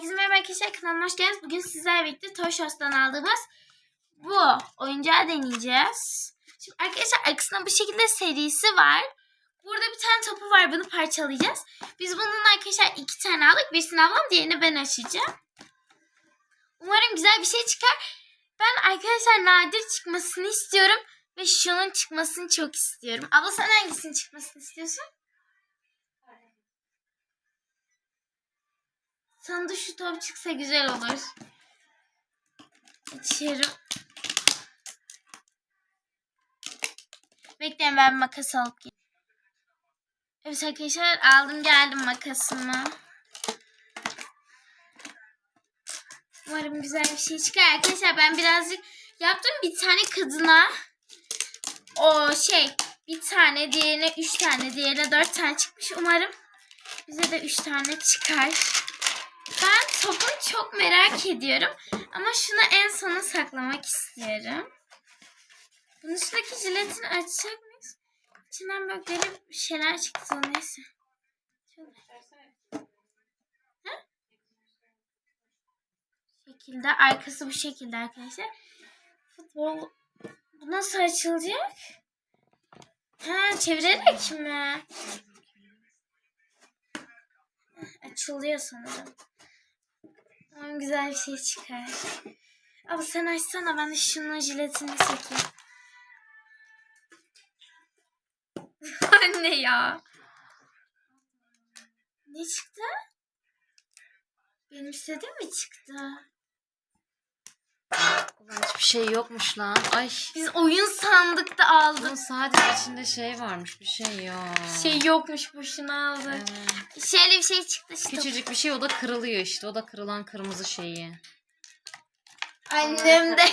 Herkese merhaba arkadaşlar kanalıma hoş geldiniz. Bugün sizlerle birlikte Toy Shops'tan aldığımız bu oyuncağı deneyeceğiz. Şimdi arkadaşlar arkasında bu şekilde serisi var. Burada bir tane topu var bunu parçalayacağız. Biz bunun arkadaşlar iki tane aldık. Birisini ablam diğerini ben açacağım. Umarım güzel bir şey çıkar. Ben arkadaşlar nadir çıkmasını istiyorum. Ve şunun çıkmasını çok istiyorum. Abla sen hangisinin çıkmasını istiyorsun? Sana da şu top çıksa güzel olur. Açıyorum. Bekleyin ben makas alıp geleyim. Evet arkadaşlar aldım geldim makasımı. Umarım güzel bir şey çıkar. Arkadaşlar ben birazcık yaptım bir tane kadına. O şey bir tane diğerine üç tane diğerine dört tane çıkmış. Umarım bize de üç tane çıkar. Ben topu çok merak ediyorum. Ama şunu en sona saklamak istiyorum. Bunun üstündeki jiletini açacak mıyız? İçinden böyle garip şeyler çıktı neyse. Şekilde arkası bu şekilde arkadaşlar. Futbol bu nasıl açılacak? Ha çevirerek mi? Açılıyor sanırım. Umarım güzel bir şey çıkar. Abi sen açsana ben de şunun jiletini çekeyim. Anne ya. Ne çıktı? Benim istediğim mi çıktı? Ulan hiçbir şey yokmuş lan. Ay. Biz oyun sandık da Bunun aldık. sadece içinde şey varmış. Bir şey yok. Şey yokmuş boşuna aldık. Evet. Şöyle bir şey çıktı işte. Küçücük bir şey o da kırılıyor işte. O da kırılan kırmızı şeyi. Annem de.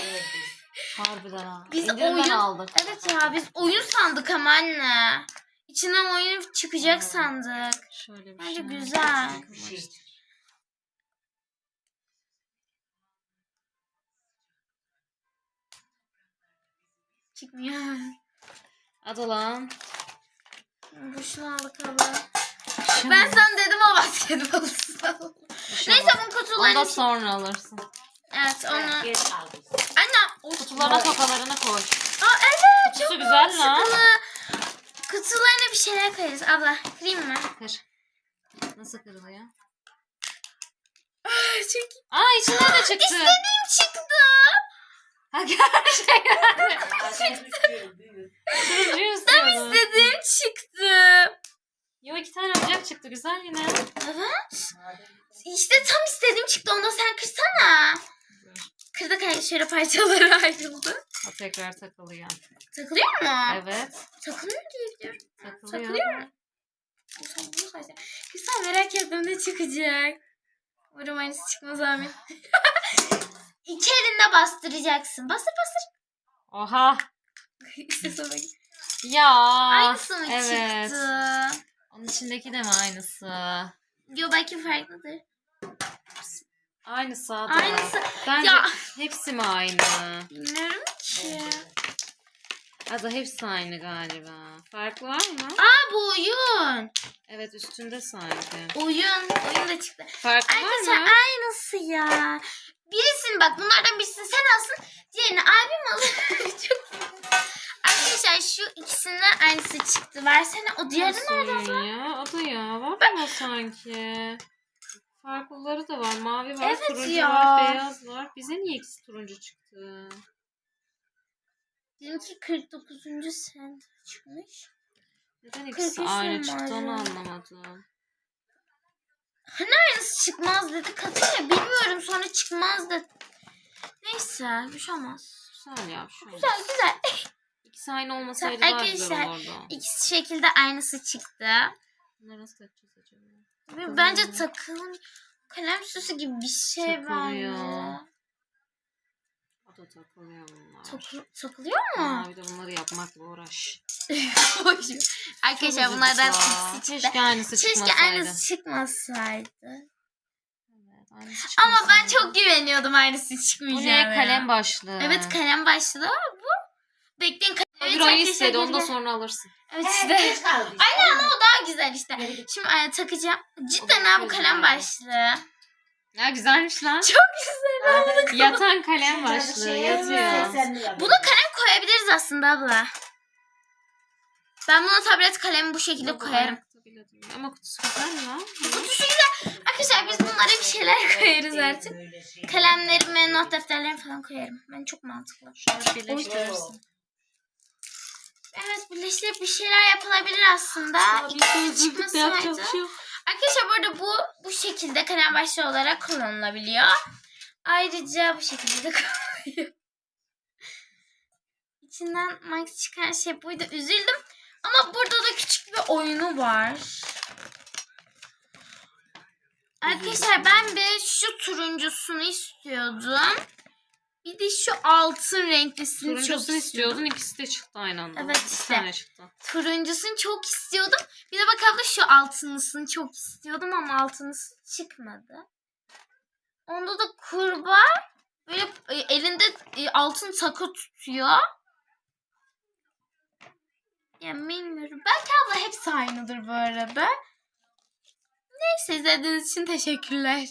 Harbiden ha. Biz İndirimden oyun- aldık. Evet ya biz oyun sandık ama anne. İçinden oyun çıkacak sandık. Şöyle bir Bence şey. güzel. Çıkmıyor. Hadi lan. Boşuna aldık abla. Şimdi Ben sana dedim o basketbolcusu. bir şey Neyse bunun kutularını... sonra alırsın. Evet onu... Anne o Kutulara tokalarını koy. Aa evet Kutusu çok güzel lan. Kutularına bir şeyler koyarız. Abla kırayım mı? Kır. Nasıl kırılıyor? Çok Aa içinden de çıktı. İstediğim çıktı. Ha gerçekten. Turuncuyu Tam istediğim çıktı. Yo iki tane oyuncak çıktı. Güzel yine. Evet. İşte tam istediğim çıktı. Onu da sen kırsana. Kırdık ay- şöyle parçalara ayrıldı. O tekrar takılıyor. Takılıyor mu? Evet. Takılıyor diye biliyorum. Takılıyor. Takılıyor mu? Kısa merak ettim ne çıkacak. Umarım aynısı çıkmaz amin. İki elinde bastıracaksın. Bastır bastır. Oha. İşte sonra. Ya. Aynısı mı evet. çıktı? Onun içindeki de mi aynısı? Yo belki farklıdır. Aynısı Ada. Aynısı. Bence Ya. hepsi mi aynı? Bilmiyorum ki. Ada hepsi aynı galiba. Fark var mı? Aa bu oyun. Evet üstünde sanki. Oyun. Oyun da çıktı. Fark var Arkadaşlar mı? aynısı ya. Birisini bak bunlardan birisini sen alsın. Diğerini abim alır. Çok Arkadaşlar şu ikisinden aynısı çıktı. Versene o diğeri Nasıl nerede? oyun ya? Ada ya. Var mı sanki? Farklıları da var. Mavi var, Evet turuncu ya. var, beyaz var. Bize niye ikisi turuncu çıktı? Benimki 49. sent çıkmış. Neden ikisi 43 aynı çıktı onu numara. anlamadım. Hani aynısı çıkmaz dedi kadın ya. Bilmiyorum sonra çıkmaz dedi. Neyse bir şey olmaz. Güzel ya şu. Güzel güzel. İkisi aynı olmasaydı daha güzel arkadaşlar, olurdu. İkisi şekilde aynısı çıktı. Bunları nasıl takacağız acaba? Ve bence takım kalem süsü gibi bir şey Takılıyor. bence. Da takılıyor bunlar. Takı- takılıyor mu? Aa, bir de bunları yapmakla uğraş. Arkadaşlar Çok bunlardan üzücü ya. ikisi çıktı. Keşke aynısı Keşke çıkmasaydı. aynısı çıkmasaydı. Evet, aynısı Ama ben çıkmasaydı. çok güveniyordum aynısı Bu çıkmayacağına. kalem başlığı. Evet kalem başladı ama bu. Bekleyin kalem. Evet, arkadaşlar, istedi onu da sonra alırsın. Evet işte. Aynen ama o daha güzel işte. Şimdi e, takacağım. Cidden ha bu kalem başlığı. Ya güzelmiş lan. Çok güzel. Yatan kalem başlığı yatıyor. Buna kalem koyabiliriz aslında abla. Ben buna tablet kalemi bu şekilde koyarım. Ama kutusu güzel mi lan? Kutusu güzel. Arkadaşlar biz bunlara bir şeyler koyarız artık. Kalemlerime, not defterlerime falan koyarım. Ben çok mantıklı. Şöyle birleştirirsin. Evet birleştirip bir şeyler yapılabilir aslında. İkisi çıkmasaydı. şey Arkadaşlar bu arada bu bu şekilde kalem başlığı olarak kullanılabiliyor. Ayrıca bu şekilde de kullanılıyor. İçinden max çıkan şey buydu. Üzüldüm. Ama burada da küçük bir oyunu var. Arkadaşlar ben bir şu turuncusunu istiyordum. Bir de şu altın renklisini çok Turuncusunu istiyordum. istiyordun ikisi de çıktı aynı anda. Evet, İki işte. tane çıktı. Turuncusunu çok istiyordum. Bir de bak abla şu altınlısını çok istiyordum ama altınlısı çıkmadı. Onda da kurbağa böyle e, elinde e, altın takı tutuyor. Ya bilmiyorum. Belki abla hepsi aynıdır bu arada. Neyse izlediğiniz için teşekkürler.